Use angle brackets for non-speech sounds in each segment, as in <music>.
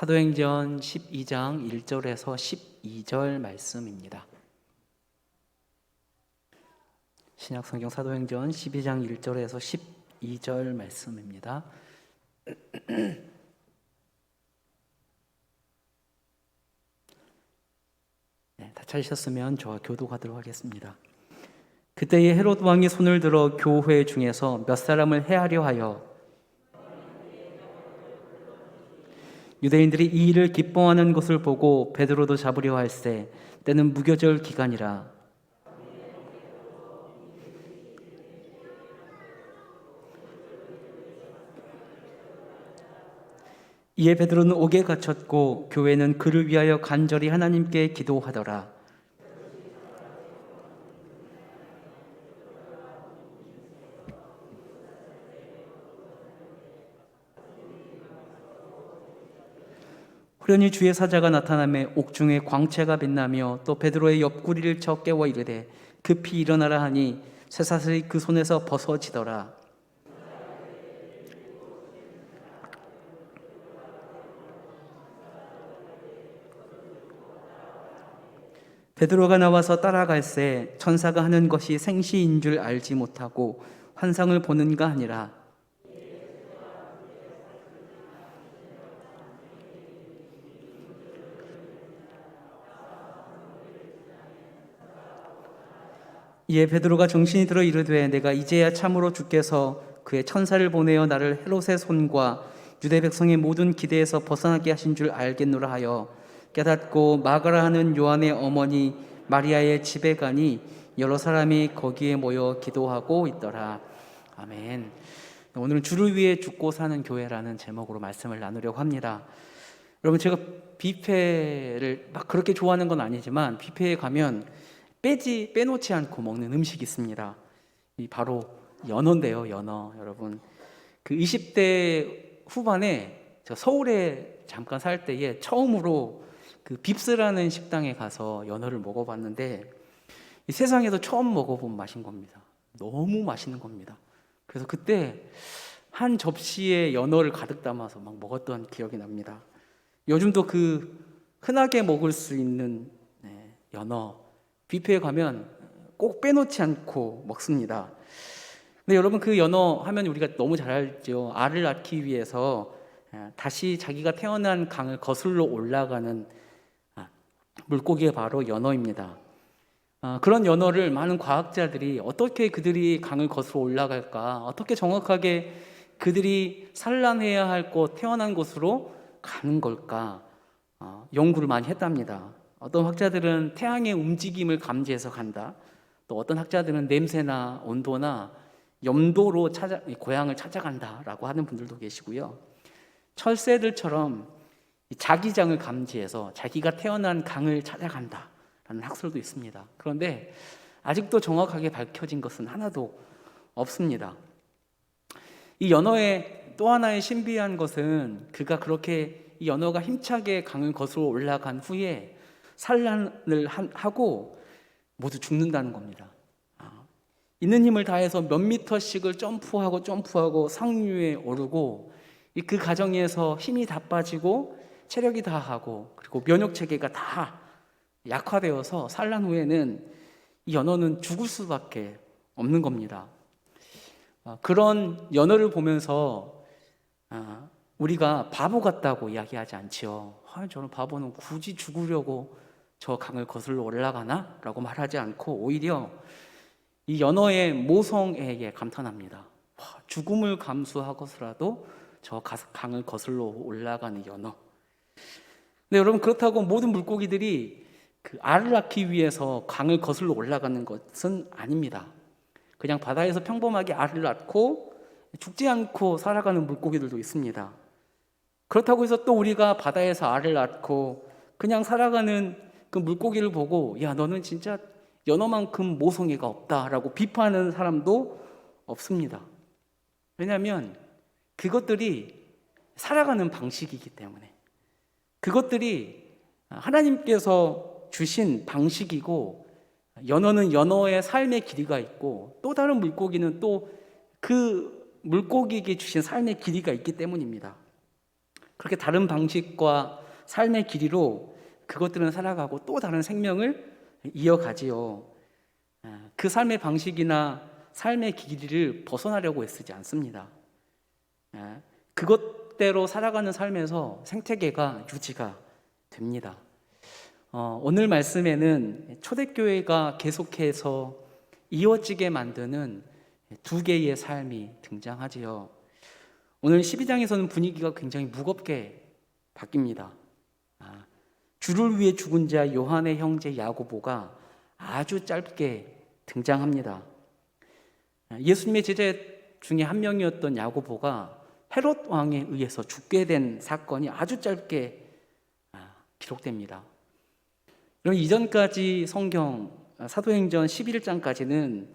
사도행전 12장 1절에서 12절 말씀입니다. 신약 성경 사도행전 12장 1절에서 12절 말씀입니다. <clears throat> 네, 다 찾으셨으면 저와 교도하도록 하겠습니다. 그때에 헤롯 왕이 손을 들어 교회 중에서 몇 사람을 해하려 하여 유대인들이 이 일을 기뻐하는 것을 보고 베드로도 잡으려 할세. 때는 무교절 기간이라. 이에 베드로는 옥에 갇혔고 교회는 그를 위하여 간절히 하나님께 기도하더라 후련히 주의 사자가 나타나매 옥중에 광채가 빛나며 또 베드로의 옆구리를 쳐 깨워 이르되 급히 일어나라 하니 쇠사슬이 그 손에서 벗어지더라. 베드로가 나와서 따라갈새 천사가 하는 것이 생시인 줄 알지 못하고 환상을 보는가 하니라 이에 베드로가 정신이 들어 이르되 내가 이제야 참으로 주께서 그의 천사를 보내어 나를 헤롯의 손과 유대 백성의 모든 기대에서 벗어나게 하신 줄 알겠노라 하여 깨닫고 마가라 하는 요한의 어머니 마리아의 집에 가니 여러 사람이 거기에 모여 기도하고 있더라. 아멘. 오늘은 주를 위해 죽고 사는 교회라는 제목으로 말씀을 나누려고 합니다. 여러분 제가 뷔페를 막 그렇게 좋아하는 건 아니지만 뷔페에 가면 빼지 빼놓지 않고 먹는 음식이 있습니다. 이 바로 연어인데요, 연어. 여러분 그 20대 후반에 저 서울에 잠깐 살 때에 처음으로 그 빕스라는 식당에 가서 연어를 먹어봤는데 이 세상에서 처음 먹어본 맛인 겁니다. 너무 맛있는 겁니다. 그래서 그때 한 접시에 연어를 가득 담아서 막 먹었던 기억이 납니다. 요즘도 그 흔하게 먹을 수 있는 네, 연어 뷔페에 가면 꼭 빼놓지 않고 먹습니다. 근데 여러분 그 연어 하면 우리가 너무 잘 알죠. 알을 낳기 위해서 다시 자기가 태어난 강을 거슬러 올라가는 물고기가 바로 연어입니다. 그런 연어를 많은 과학자들이 어떻게 그들이 강을 거슬러 올라갈까, 어떻게 정확하게 그들이 산란해야 할 곳, 태어난 곳으로 가는 걸까, 어, 연구를 많이 했답니다. 어떤 학자들은 태양의 움직임을 감지해서 간다. 또 어떤 학자들은 냄새나 온도나 염도로 찾아, 고향을 찾아간다라고 하는 분들도 계시고요. 철새들처럼 자기장을 감지해서 자기가 태어난 강을 찾아간다라는 학설도 있습니다. 그런데 아직도 정확하게 밝혀진 것은 하나도 없습니다. 이 연어의 또 하나의 신비한 것은 그가 그렇게 이 연어가 힘차게 강을 거슬러 올라간 후에 산란을 하고 모두 죽는다는 겁니다. 아, 있는 힘을 다해서 몇 미터씩을 점프하고 점프하고 상류에 오르고 그 과정에서 힘이 다 빠지고 체력이 다 하고 그리고 면역 체계가 다 약화되어서 산란 후에는 이 연어는 죽을 수밖에 없는 겁니다. 아, 그런 연어를 보면서 아, 우리가 바보 같다고 이야기하지 않지요. 아, 저는 바보는 굳이 죽으려고 저 강을 거슬러 올라가나? 라고 말하지 않고 오히려 이 연어의 모성에게 감탄합니다. 와, 죽음을 감수하고서라도 저 강을 거슬러 올라가는 연어. 네, 여러분 그렇다고 모든 물고기들이 그 알을 낳기 위해서 강을 거슬러 올라가는 것은 아닙니다. 그냥 바다에서 평범하게 알을 낳고 죽지 않고 살아가는 물고기들도 있습니다. 그렇다고 해서 또 우리가 바다에서 알을 낳고 그냥 살아가는 그 물고기를 보고 야 너는 진짜 연어만큼 모성애가 없다라고 비판하는 사람도 없습니다. 왜냐하면 그것들이 살아가는 방식이기 때문에 그것들이 하나님께서 주신 방식이고 연어는 연어의 삶의 길이가 있고 또 다른 물고기는 또 그 물고기에게 주신 삶의 길이가 있기 때문입니다. 그렇게 다른 방식과 삶의 길이로 그것들은 살아가고 또 다른 생명을 이어가지요. 아, 그 삶의 방식이나 삶의 길이를 벗어나려고 애쓰지 않습니다. 아, 그것대로 살아가는 삶에서 생태계가 유지가 됩니다. 어, 오늘 말씀에는 초대교회가 계속해서 이어지게 만드는 두 개의 삶이 등장하지요. 오늘 12장에서는 분위기가 굉장히 무겁게 바뀝니다. 아, 주를 위해 죽은 자 요한의 형제 야고보가 아주 짧게 등장합니다. 아, 예수님의 제자 중에 한 명이었던 야고보가 헤롯 왕에 의해서 죽게 된 사건이 아주 짧게 아, 기록됩니다. 그럼 이전까지 성경 아, 사도행전 11장까지는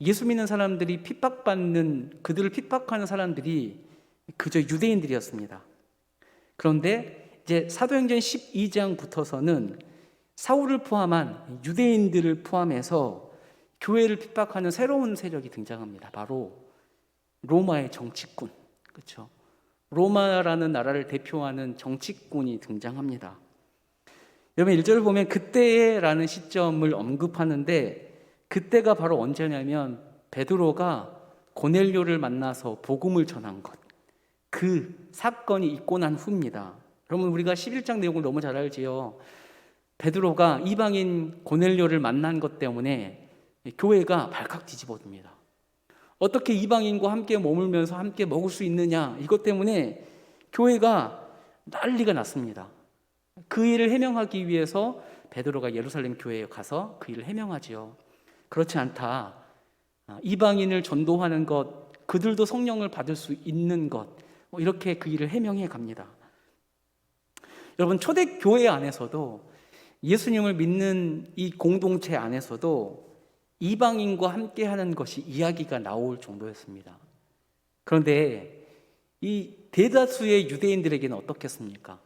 예수 믿는 사람들이 핍박받는 그들을 핍박하는 사람들이 그저 유대인들이었습니다. 그런데 이제 사도행전 12장부터서는 사울을 포함한 유대인들을 포함해서 교회를 핍박하는 새로운 세력이 등장합니다. 바로 로마의 정치군. 그렇죠? 로마라는 나라를 대표하는 정치군이 등장합니다. 여러분 1절을 보면 그때라는 시점을 언급하는데 그때가 바로 언제냐면 베드로가 고넬료를 만나서 복음을 전한 것. 그 사건이 있고 난 후입니다. 여러분 우리가 11장 내용을 너무 잘 알지요. 베드로가 이방인 고넬료를 만난 것 때문에 교회가 발칵 뒤집어집니다. 어떻게 이방인과 함께 머물면서 함께 먹을 수 있느냐 이것 때문에 교회가 난리가 났습니다. 그 일을 해명하기 위해서 베드로가 예루살렘 교회에 가서 그 일을 해명하지요. 그렇지 않다. 아, 이방인을 전도하는 것, 그들도 성령을 받을 수 있는 것, 뭐 이렇게 그 일을 해명해 갑니다. 여러분 초대 교회 안에서도 예수님을 믿는 이 공동체 안에서도 이방인과 함께 하는 것이 이야기가 나올 정도였습니다. 그런데 이 대다수의 유대인들에게는 어떻겠습니까?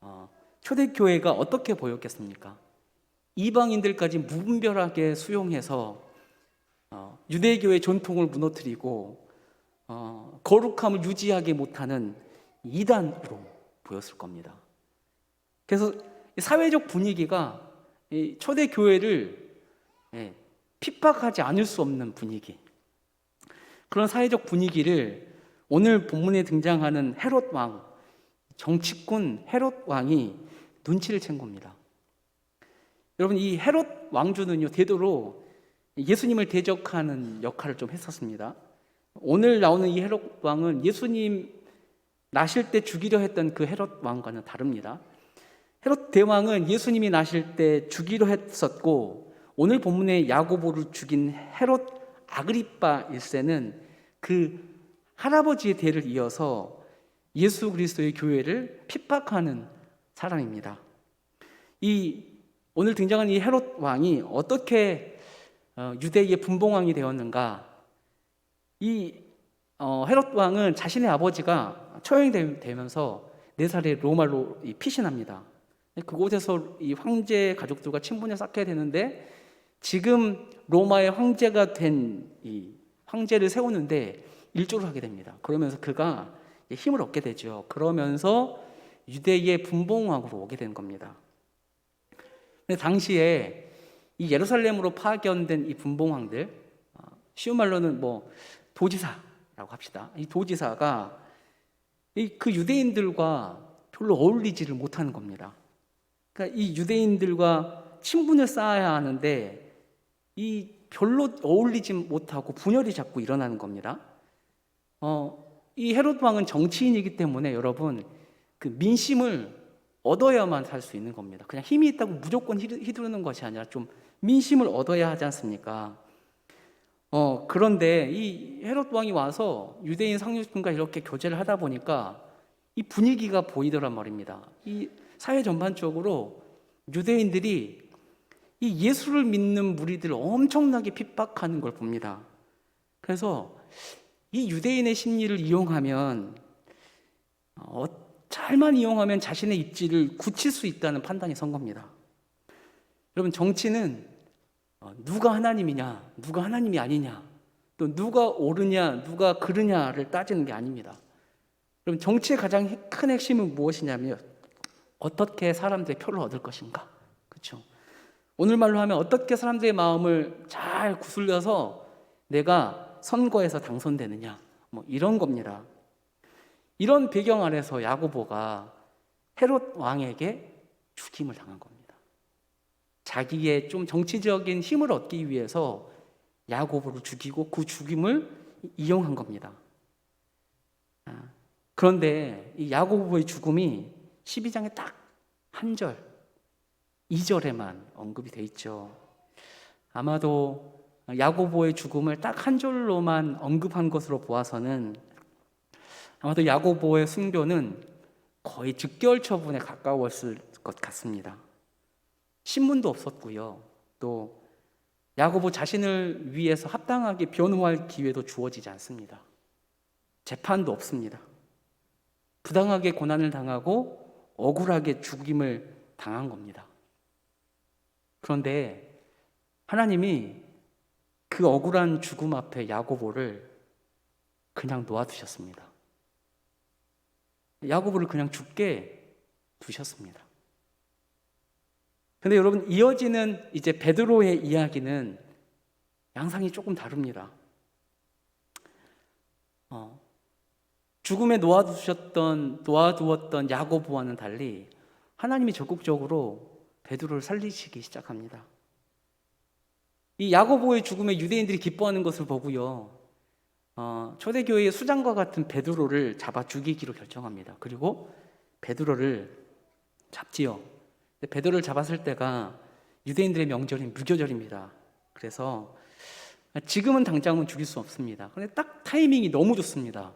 어, 초대 교회가 어떻게 보였겠습니까? 이방인들까지 무분별하게 수용해서 어, 유대교의 전통을 무너뜨리고 어, 거룩함을 유지하게 못하는 이단으로 보였을 겁니다. 그래서 사회적 분위기가 초대 교회를 예, 핍박하지 않을 수 없는 분위기. 그런 사회적 분위기를 오늘 본문에 등장하는 헤롯 왕, 정치꾼 헤롯 왕이 눈치를 챈 겁니다. 여러분 이 헤롯 왕주는요 대도로 예수님을 대적하는 역할을 좀 했었습니다. 오늘 나오는 이 헤롯 왕은 예수님 나실 때 죽이려 했던 그 헤롯 왕과는 다릅니다. 헤롯 대왕은 예수님이 나실 때 죽이려 했었고 오늘 본문의 야고보를 죽인 헤롯 아그리빠 1세는 그 할아버지의 대를 이어서 예수 그리스도의 교회를 핍박하는 사람입니다. 이 오늘 등장한 이 헤롯 왕이 어떻게 어, 유대의 분봉왕이 되었는가? 이 어, 헤롯 왕은 자신의 아버지가 처형되면서 네 살에 로마로 피신합니다. 그곳에서 이 황제 가족들과 친분을 쌓게 되는데 지금 로마의 황제가 된 이 황제를 세우는데 일조를 하게 됩니다. 그러면서 그가 힘을 얻게 되죠. 그러면서 유대의 분봉왕으로 오게 된 겁니다. 근데 당시에 이 예루살렘으로 파견된 이 분봉왕들 어, 쉬운 말로는 뭐 도지사라고 합시다. 이 도지사가 그 유대인들과 별로 어울리지를 못하는 겁니다. 그러니까 이 유대인들과 친분을 쌓아야 하는데 이 별로 어울리지 못하고 분열이 자꾸 일어나는 겁니다. 어, 이 헤롯 왕은 정치인이기 때문에 여러분 그 민심을 얻어야만 살 수 있는 겁니다. 그냥 힘이 있다고 무조건 휘두르는 것이 아니라 좀 민심을 얻어야 하지 않습니까? 어, 그런데 이 헤롯 왕이 와서 유대인 상류층과 이렇게 교제를 하다 보니까 이 분위기가 보이더란 말입니다. 이 사회 전반적으로 유대인들이 이 예수를 믿는 무리들을 엄청나게 핍박하는 걸 봅니다. 그래서 이 유대인의 심리를 이용하면 어, 잘만 이용하면 자신의 입지를 굳힐 수 있다는 판단이 선 겁니다. 여러분 정치는 어, 누가 하나님이냐, 누가 하나님이 아니냐, 또 누가 옳으냐, 누가 그르냐를 따지는 게 아닙니다. 그럼 정치의 가장 핵- 큰 핵심은 무엇이냐면 어떻게 사람들의 표를 얻을 것인가. 그렇죠? 오늘 말로 하면 어떻게 사람들의 마음을 잘 구슬려서 내가 선거에서 당선되느냐. 뭐 이런 겁니다. 이런 배경 아래서 야고보가 헤롯 왕에게 죽임을 당한 겁니다. 자기의 좀 정치적인 힘을 얻기 위해서 야고보를 죽이고 그 죽임을 이용한 겁니다. 아, 그런데 이 야고보의 죽음이 12장에 딱 한 절, 2절에만 언급이 돼 있죠. 아마도 야고보의 죽음을 딱 한 절로만 언급한 것으로 보아서는 아마도 야고보의 순교는 거의 즉결 처분에 가까웠을 것 같습니다. 신문도 없었고요. 또 야고보 자신을 위해서 합당하게 변호할 기회도 주어지지 않습니다. 재판도 없습니다. 부당하게 고난을 당하고 억울하게 죽임을 당한 겁니다. 그런데 하나님이 그 억울한 죽음 앞에 야고보를 그냥 놓아두셨습니다. 야고보를 그냥 죽게 두셨습니다. 근데 여러분 이어지는 이제 베드로의 이야기는 양상이 조금 다릅니다. 어, 죽음에 놓아두셨던 놓아두었던 야고보와는 달리 하나님이 적극적으로 베드로를 살리시기 시작합니다. 이 야고보의 죽음에 유대인들이 기뻐하는 것을 보고요. 어, 초대교회의 수장과 같은 베드로를 잡아 죽이기로 결정합니다. 그리고 베드로를 잡지요. 베드로를 잡았을 때가 유대인들의 명절인 무교절입니다. 그래서 지금은 당장은 죽일 수 없습니다. 그런데 딱 타이밍이 너무 좋습니다.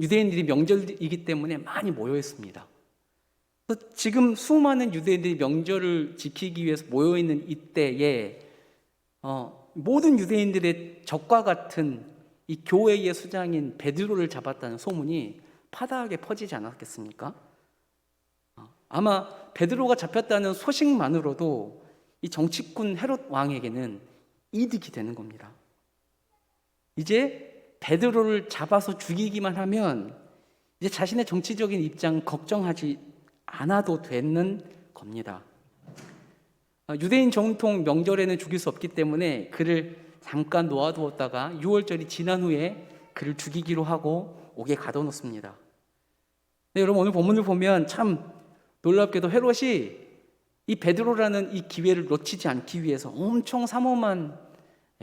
유대인들이 명절이기 때문에 많이 모여 있습니다. 지금 수많은 유대인들이 명절을 지키기 위해서 모여 있는 이때에 어, 모든 유대인들의 적과 같은 이 교회의 수장인 베드로를 잡았다는 소문이 파다하게 퍼지지 않았겠습니까? 어, 아마 베드로가 잡혔다는 소식만으로도 이 정치꾼 헤롯 왕에게는 이득이 되는 겁니다. 이제 베드로를 잡아서 죽이기만 하면 이제 자신의 정치적인 입장 걱정하지 않아도 되는 겁니다. 아, 유대인 정통 명절에는 죽일 수 없기 때문에 그를 잠깐 놓아두었다가 6월절이 지난 후에 그를 죽이기로 하고 옥에 가둬놓습니다. 네, 여러분 오늘 본문을 보면 참 놀랍게도 헤롯이 이 베드로라는 이 기회를 놓치지 않기 위해서 엄청 삼엄한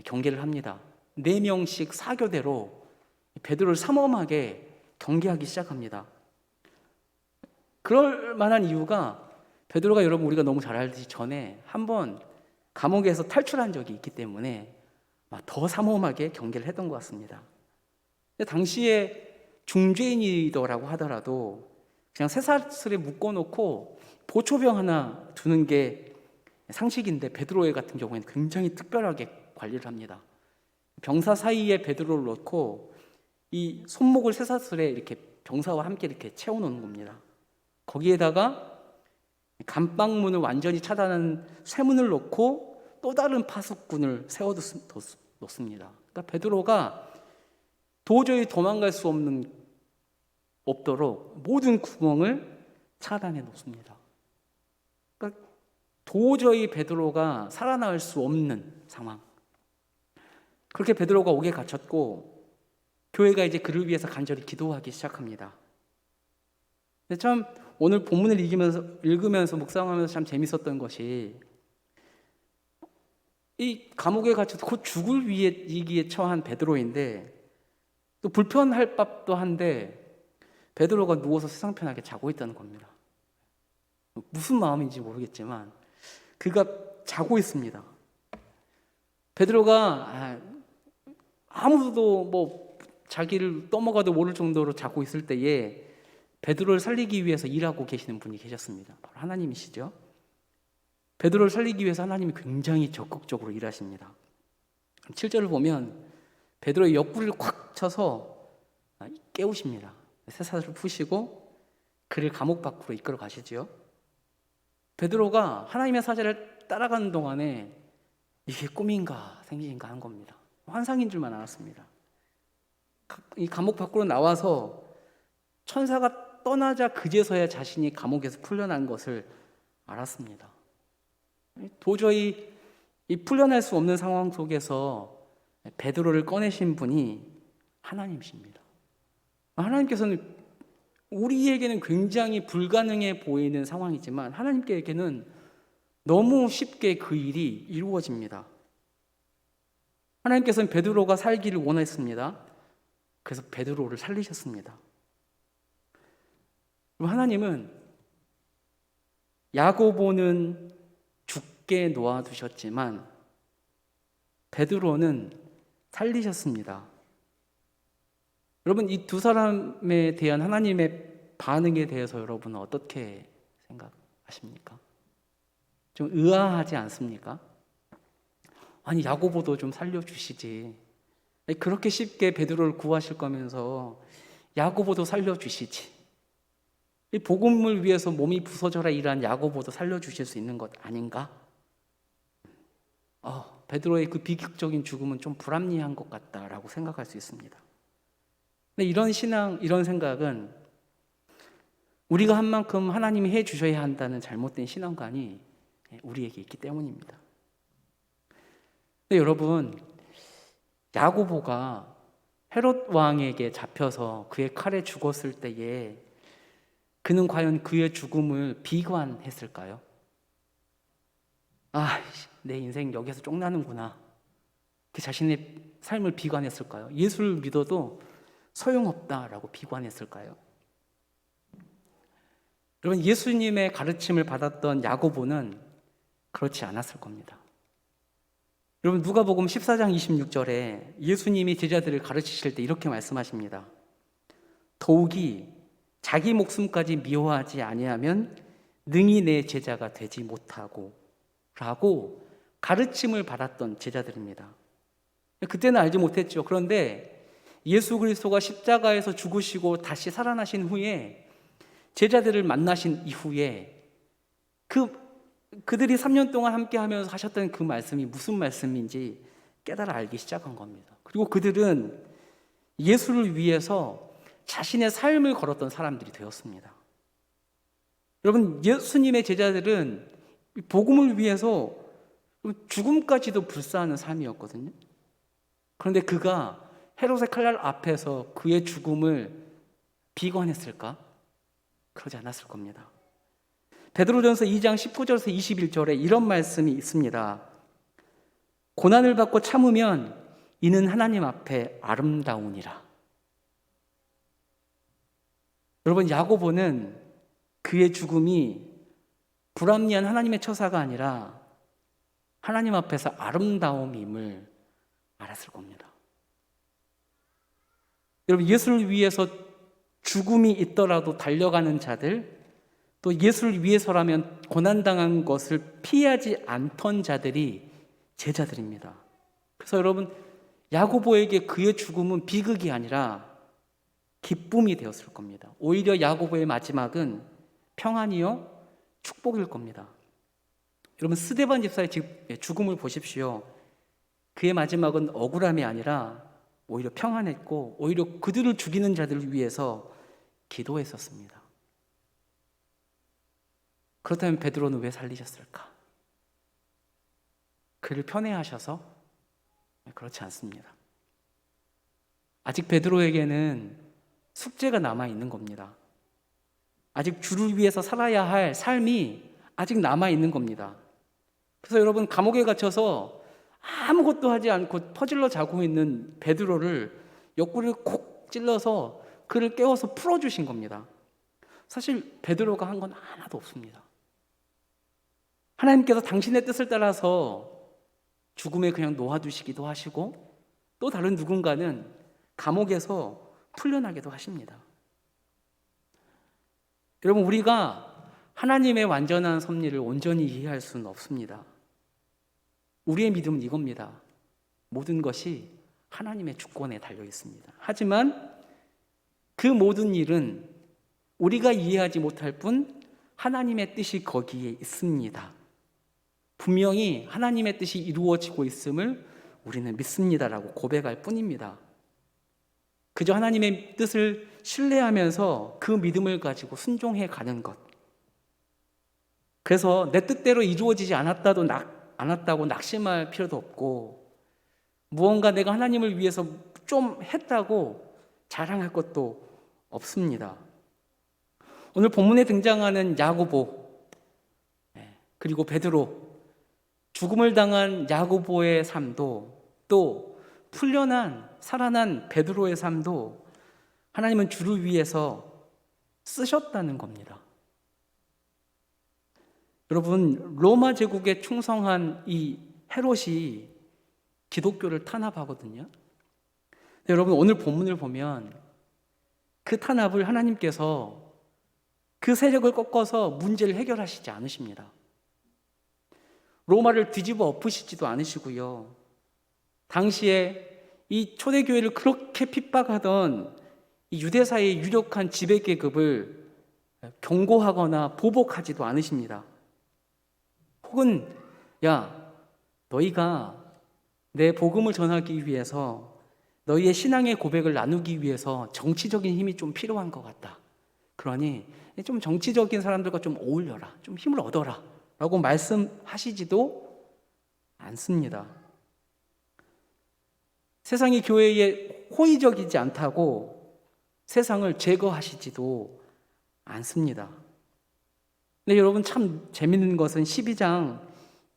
경계를 합니다. 네 명씩 사교대로 베드로를 삼엄하게 경계하기 시작합니다. 그럴 만한 이유가 베드로가 여러분 우리가 너무 잘 알듯이 전에 한번 감옥에서 탈출한 적이 있기 때문에 막더 삼엄하게 경계를 했던 것 같습니다. 당시에 중죄인이더라고 하더라도 그냥 쇠사슬에 묶어놓고 보초병 하나 두는 게 상식인데 베드로의 같은 경우에는 굉장히 특별하게 관리를 합니다. 병사 사이에 베드로를 넣고 이 손목을 쇠사슬에 이렇게 병사와 함께 이렇게 채워놓는 겁니다. 거기에다가 감방문을 완전히 차단하는 쇠문을 놓고 또 다른 파수꾼을 세워놓습니다. 그러니까 베드로가 도저히 도망갈 수 없는 없도록 모든 구멍을 차단해 놓습니다. 그러니까 도저히 베드로가 살아날 수 없는 상황. 그렇게 베드로가 옥에 갇혔고 교회가 이제 그를 위해서 간절히 기도하기 시작합니다. 참 오늘 본문을 읽으면서 읽으면서 묵상하면서 참 재밌었던 것이 이 감옥에 갇혀서 곧 죽을 위에 이기에 처한 베드로인데 또 불편할 법도 한데 베드로가 누워서 세상 편하게 자고 있다는 겁니다. 무슨 마음인지 모르겠지만 그가 자고 있습니다. 베드로가 아, 아무도 뭐 자기를 떠먹어도 모를 정도로 자고 있을 때에 베드로를 살리기 위해서 일하고 계시는 분이 계셨습니다. 바로 하나님이시죠. 베드로를 살리기 위해서 하나님이 굉장히 적극적으로 일하십니다. 7절을 보면 베드로의 옆구리를 콱 쳐서 깨우십니다. 쇠사슬을 푸시고 그를 감옥 밖으로 이끌어 가시지요. 베드로가 하나님의 사제를 따라가는 동안에 이게 꿈인가 생신인가 한 겁니다. 환상인 줄만 알았습니다. 이 감옥 밖으로 나와서 천사가 떠나자 그제서야 자신이 감옥에서 풀려난 것을 알았습니다. 도저히 이 풀려날 수 없는 상황 속에서 베드로를 꺼내신 분이 하나님이십니다. 하나님께서는 우리에게는 굉장히 불가능해 보이는 상황이지만 하나님께서는 너무 쉽게 그 일이 이루어집니다. 하나님께서는 베드로가 살기를 원했습니다. 그래서 베드로를 살리셨습니다. 하나님은 야고보는 죽게 놓아두셨지만 베드로는 살리셨습니다. 여러분 이 두 사람에 대한 하나님의 반응에 대해서 여러분은 어떻게 생각하십니까? 좀 의아하지 않습니까? 아니 야고보도 좀 살려주시지. 그렇게 쉽게 베드로를 구하실 거면서 야고보도 살려주시지. 이 복음을 위해서 몸이 부서져라 일한 야고보도 살려주실 수 있는 것 아닌가? 어, 베드로의 그 비극적인 죽음은 좀 불합리한 것 같다라고 생각할 수 있습니다. 근데 이런 신앙, 이런 생각은 우리가 한 만큼 하나님이 해 주셔야 한다는 잘못된 신앙관이 우리에게 있기 때문입니다. 근데 여러분, 야고보가 헤롯 왕에게 잡혀서 그의 칼에 죽었을 때에 그는 과연 그의 죽음을 비관했을까요? 아, 내 인생 여기서 쫑나는구나. 그 자신의 삶을 비관했을까요? 예수를 믿어도 소용없다라고 비관했을까요? 여러분, 예수님의 가르침을 받았던 야고보는 그렇지 않았을 겁니다. 여러분, 누가복음 14장 26절에 예수님이 제자들을 가르치실 때 이렇게 말씀하십니다. 더욱이 자기 목숨까지 미워하지 아니하면 능히 내 제자가 되지 못하고 라고 가르침을 받았던 제자들입니다. 그때는 알지 못했죠. 그런데 예수 그리스도가 십자가에서 죽으시고 다시 살아나신 후에 제자들을 만나신 이후에 그 그들이 3년 동안 함께 하면서 하셨던 그 말씀이 무슨 말씀인지 깨달아 알기 시작한 겁니다. 그리고 그들은 예수를 위해서 자신의 삶을 걸었던 사람들이 되었습니다. 여러분, 예수님의 제자들은 복음을 위해서 죽음까지도 불사하는 삶이었거든요. 그런데 그가 헤롯의 칼날 앞에서 그의 죽음을 비관했을까? 그러지 않았을 겁니다. 베드로전서 2장 19절에서 21절에 이런 말씀이 있습니다. 고난을 받고 참으면 이는 하나님 앞에 아름다우니라. 여러분 야고보는 그의 죽음이 불합리한 하나님의 처사가 아니라 하나님 앞에서 아름다움임을 알았을 겁니다. 여러분 예수를 위해서 죽음이 있더라도 달려가는 자들 또 예수를 위해서라면 고난당한 것을 피하지 않던 자들이 제자들입니다. 그래서 여러분 야고보에게 그의 죽음은 비극이 아니라 기쁨이 되었을 겁니다. 오히려 야고보의 마지막은 평안이요 축복일 겁니다. 여러분 스데반 집사의 예, 죽음을 보십시오. 그의 마지막은 억울함이 아니라 오히려 평안했고 오히려 그들을 죽이는 자들을 위해서 기도했었습니다. 그렇다면 베드로는 왜 살리셨을까? 그를 편애하셔서 네, 그렇지 않습니다. 아직 베드로에게는 숙제가 남아 있는 겁니다. 아직 주를 위해서 살아야 할 삶이 아직 남아 있는 겁니다. 그래서 여러분 감옥에 갇혀서 아무것도 하지 않고 퍼질러 자고 있는 베드로를 옆구리를 콕 찔러서 그를 깨워서 풀어 주신 겁니다. 사실 베드로가 한 건 하나도 없습니다. 하나님께서 당신의 뜻을 따라서 죽음에 그냥 놓아두시기도 하시고 또 다른 누군가는 감옥에서 풀려나기도 하십니다. 여러분, 우리가 하나님의 완전한 섭리를 온전히 이해할 수는 없습니다. 우리의 믿음은 이겁니다. 모든 것이 하나님의 주권에 달려 있습니다. 하지만 그 모든 일은 우리가 이해하지 못할 뿐 하나님의 뜻이 거기에 있습니다. 분명히 하나님의 뜻이 이루어지고 있음을 우리는 믿습니다라고 고백할 뿐입니다. 그저 하나님의 뜻을 신뢰하면서 그 믿음을 가지고 순종해 가는 것. 그래서 내 뜻대로 이루어지지 않았다도 낙, 않았다고 낙심할 필요도 없고 무언가 내가 하나님을 위해서 좀 했다고 자랑할 것도 없습니다. 오늘 본문에 등장하는 야고보 예, 그리고 베드로 죽음을 당한 야고보의 삶도 또 풀려난 살아난 베드로의 삶도 하나님은 주를 위해서 쓰셨다는 겁니다. 여러분 로마 제국에 충성한 이 헤롯이 기독교를 탄압하거든요. 여러분 오늘 본문을 보면 그 탄압을 하나님께서 그 세력을 꺾어서 문제를 해결하시지 않으십니다. 로마를 뒤집어 엎으시지도 않으시고요. 당시에 이 초대교회를 그렇게 핍박하던 이 유대사의 유력한 지배계급을 경고하거나 보복하지도 않으십니다. 혹은 야 너희가 내 복음을 전하기 위해서 너희의 신앙의 고백을 나누기 위해서 정치적인 힘이 좀 필요한 것 같다. 그러니 좀 정치적인 사람들과 좀 어울려라. 좀 힘을 얻어라. 라고 말씀하시지도 않습니다. 세상이 교회에 호의적이지 않다고 세상을 제거하시지도 않습니다. 근데 여러분 참 재밌는 것은 12장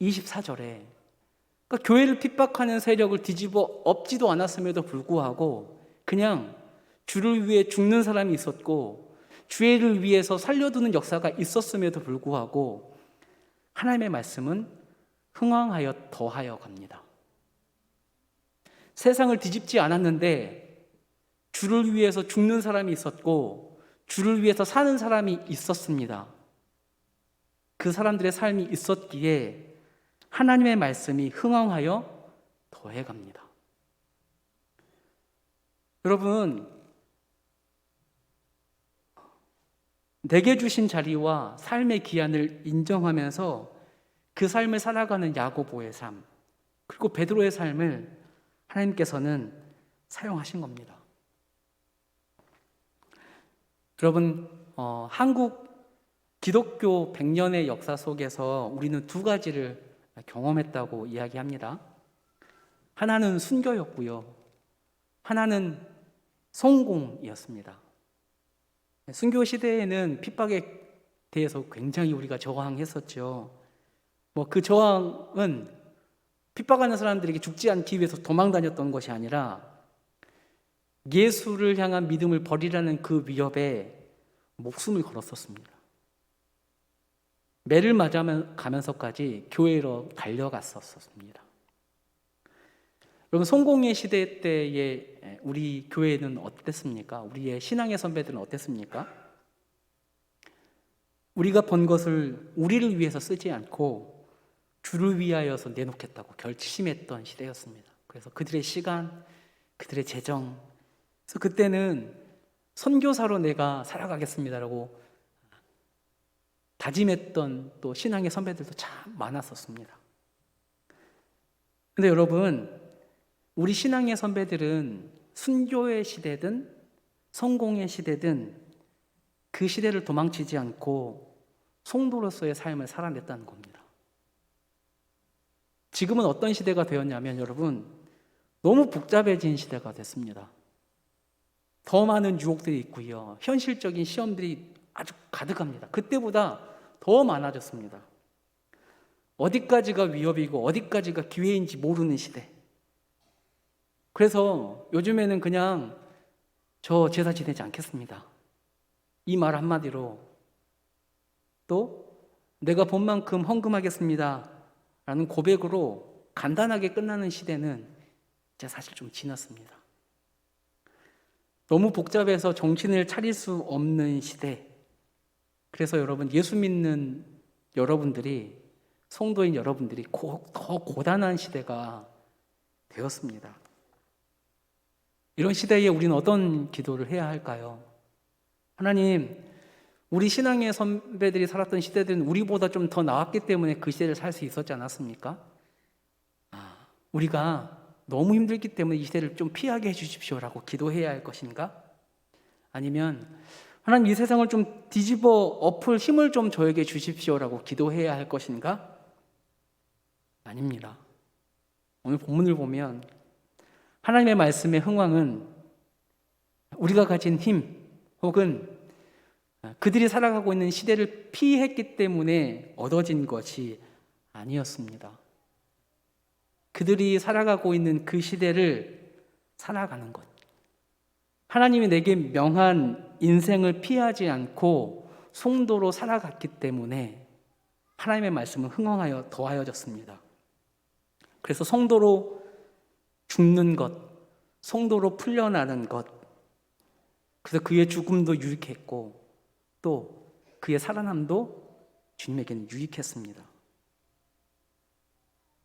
24절에 그러니까 교회를 핍박하는 세력을 뒤집어 엎지도 않았음에도 불구하고 그냥 주를 위해 죽는 사람이 있었고 주의를 위해서 살려두는 역사가 있었음에도 불구하고 하나님의 말씀은 흥왕하여 더하여 갑니다. 세상을 뒤집지 않았는데 주를 위해서 죽는 사람이 있었고 주를 위해서 사는 사람이 있었습니다. 그 사람들의 삶이 있었기에 하나님의 말씀이 흥왕하여 더해 갑니다. 여러분, 내게 주신 자리와 삶의 기한을 인정하면서 그 삶을 살아가는 야고보의 삶, 그리고 베드로의 삶을 하나님께서는 사용하신 겁니다. 여러분, 어, 한국 기독교 100년의 역사 속에서 우리는 두 가지를 경험했다고 이야기합니다. 하나는 순교였고요. 하나는 성공이었습니다. 순교 시대에는 핍박에 대해서 굉장히 우리가 저항했었죠. 뭐 그 저항은 핍박하는 사람들에게 죽지 않기 위해서 도망 다녔던 것이 아니라 예수를 향한 믿음을 버리라는 그 위협에 목숨을 걸었었습니다. 매를 맞아가면서까지 교회로 달려갔었습니다. 여러분 성공의 시대 때의 우리 교회는 어땠습니까? 우리의 신앙의 선배들은 어땠습니까? 우리가 번 것을 우리를 위해서 쓰지 않고 주를 위하여서 내놓겠다고 결심했던 시대였습니다. 그래서 그들의 시간, 그들의 재정, 그래서 그때는 선교사로 내가 살아가겠습니다라고 다짐했던 또 신앙의 선배들도 참 많았었습니다. 근데 여러분, 우리 신앙의 선배들은 순교의 시대든 성공의 시대든 그 시대를 도망치지 않고 송도로서의 삶을 살아냈다는 겁니다. 지금은 어떤 시대가 되었냐면 여러분, 너무 복잡해진 시대가 됐습니다. 더 많은 유혹들이 있고요. 현실적인 시험들이 아주 가득합니다. 그때보다 더 많아졌습니다. 어디까지가 위협이고 어디까지가 기회인지 모르는 시대. 그래서 요즘에는 그냥 저 제사 지내지 않겠습니다. 이 말 한마디로 또 내가 본 만큼 헌금하겠습니다. 라는 고백으로 간단하게 끝나는 시대는 이제 사실 좀 지났습니다. 너무 복잡해서 정신을 차릴 수 없는 시대. 그래서 여러분 예수 믿는 여러분들이 성도인 여러분들이 더 고단한 시대가 되었습니다. 이런 시대에 우리는 어떤 기도를 해야 할까요? 하나님, 우리 신앙의 선배들이 살았던 시대들은 우리보다 좀 더 나았기 때문에 그 시대를 살 수 있었지 않았습니까? 아, 우리가 너무 힘들기 때문에 이 시대를 좀 피하게 해주십시오라고 기도해야 할 것인가? 아니면 하나님 이 세상을 좀 뒤집어 엎을 힘을 좀 저에게 주십시오라고 기도해야 할 것인가? 아닙니다. 오늘 본문을 보면 하나님의 말씀의 흥왕은 우리가 가진 힘 혹은 그들이 살아가고 있는 시대를 피했기 때문에 얻어진 것이 아니었습니다. 그들이 살아가고 있는 그 시대를 살아가는 것. 하나님이 내게 명한 인생을 피하지 않고 송도로 살아갔기 때문에 하나님의 말씀은 흥왕하여 더하여졌습니다. 그래서 송도로 죽는 것, 송도로 풀려나는 것, 그래서 그의 죽음도 유익했고 또 그의 살아남도 주님에게는 유익했습니다.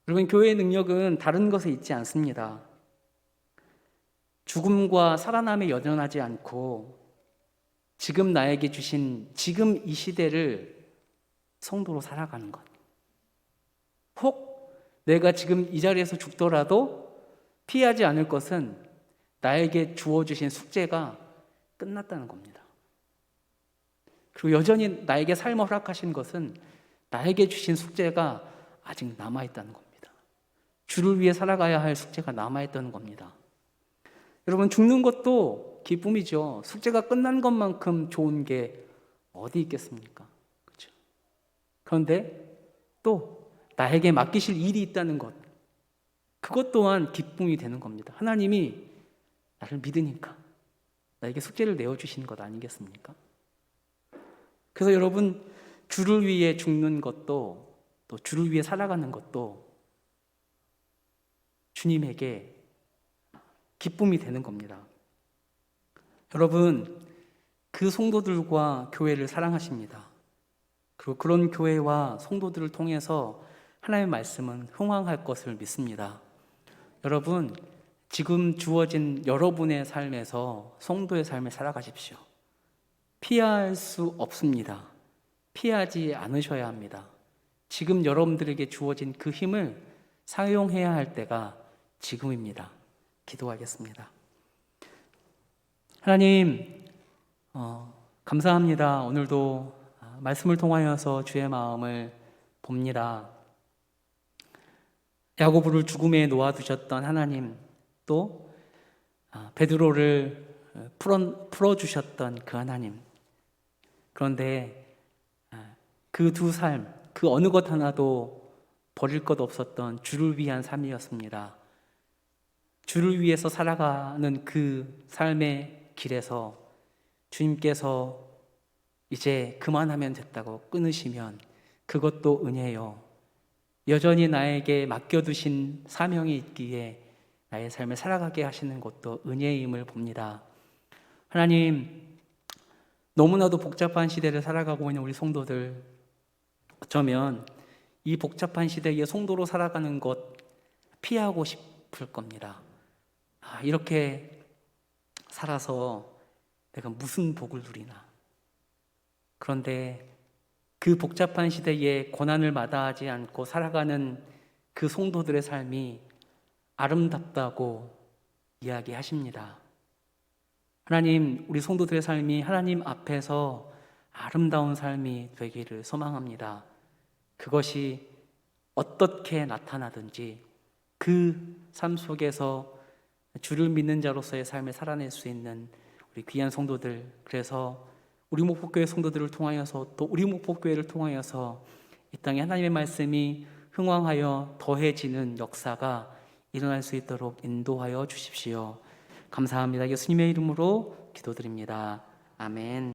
여러분, 교회의 능력은 다른 것에 있지 않습니다. 죽음과 살아남에 연연하지 않고 지금 나에게 주신 지금 이 시대를 성도로 살아가는 것. 혹 내가 지금 이 자리에서 죽더라도 피하지 않을 것은 나에게 주어주신 숙제가 끝났다는 겁니다. 그리고 여전히 나에게 삶을 허락하신 것은 나에게 주신 숙제가 아직 남아있다는 겁니다. 주를 위해 살아가야 할 숙제가 남아있다는 겁니다. 여러분, 죽는 것도 기쁨이죠. 숙제가 끝난 것만큼 좋은 게 어디 있겠습니까? 그렇죠? 그런데 또 나에게 맡기실 일이 있다는 것. 그것 또한 기쁨이 되는 겁니다. 하나님이 나를 믿으니까 나에게 숙제를 내어주시는 것 아니겠습니까? 그래서 여러분, 주를 위해 죽는 것도 또 주를 위해 살아가는 것도 주님에게 기쁨이 되는 겁니다. 여러분, 그 성도들과 교회를 사랑하십니다. 그리고 그런 교회와 성도들을 통해서 하나님의 말씀은 흥황할 것을 믿습니다. 여러분, 지금 주어진 여러분의 삶에서 성도의 삶을 살아가십시오. 피할 수 없습니다. 피하지 않으셔야 합니다. 지금 여러분들에게 주어진 그 힘을 사용해야 할 때가 지금입니다. 기도하겠습니다. 하나님, 어, 감사합니다. 오늘도 말씀을 통하여서 주의 마음을 봅니다. 야고보를 죽음에 놓아두셨던 하나님, 또 아, 베드로를 풀어, 풀어 주셨던 그 하나님. 그런데 그 두 삶, 그 어느 것 하나도 버릴 것 없었던 주를 위한 삶이었습니다. 주를 위해서 살아가는 그 삶의 길에서 주님께서 이제 그만하면 됐다고 끊으시면 그것도 은혜요. 여전히 나에게 맡겨두신 사명이 있기에 나의 삶을 살아가게 하시는 것도 은혜임을 봅니다. 하나님, 너무나도 복잡한 시대를 살아가고 있는 우리 성도들, 어쩌면 이 복잡한 시대에 성도로 살아가는 것 피하고 싶을 겁니다. 아, 이렇게 살아서 내가 무슨 복을 누리나. 그런데 그 복잡한 시대에 고난을 마다하지 않고 살아가는 그 성도들의 삶이 아름답다고 이야기하십니다. 하나님, 우리 성도들의 삶이 하나님 앞에서 아름다운 삶이 되기를 소망합니다. 그것이 어떻게 나타나든지 그 삶 속에서 주를 믿는 자로서의 삶을 살아낼 수 있는 우리 귀한 성도들 그래서 우리 목포교회 성도들을 통하여서 또 우리 목포교회를 통하여서 이 땅에 하나님의 말씀이 흥왕하여 더해지는 역사가 일어날 수 있도록 인도하여 주십시오. 감사합니다. 예수님의 이름으로 기도드립니다. 아멘.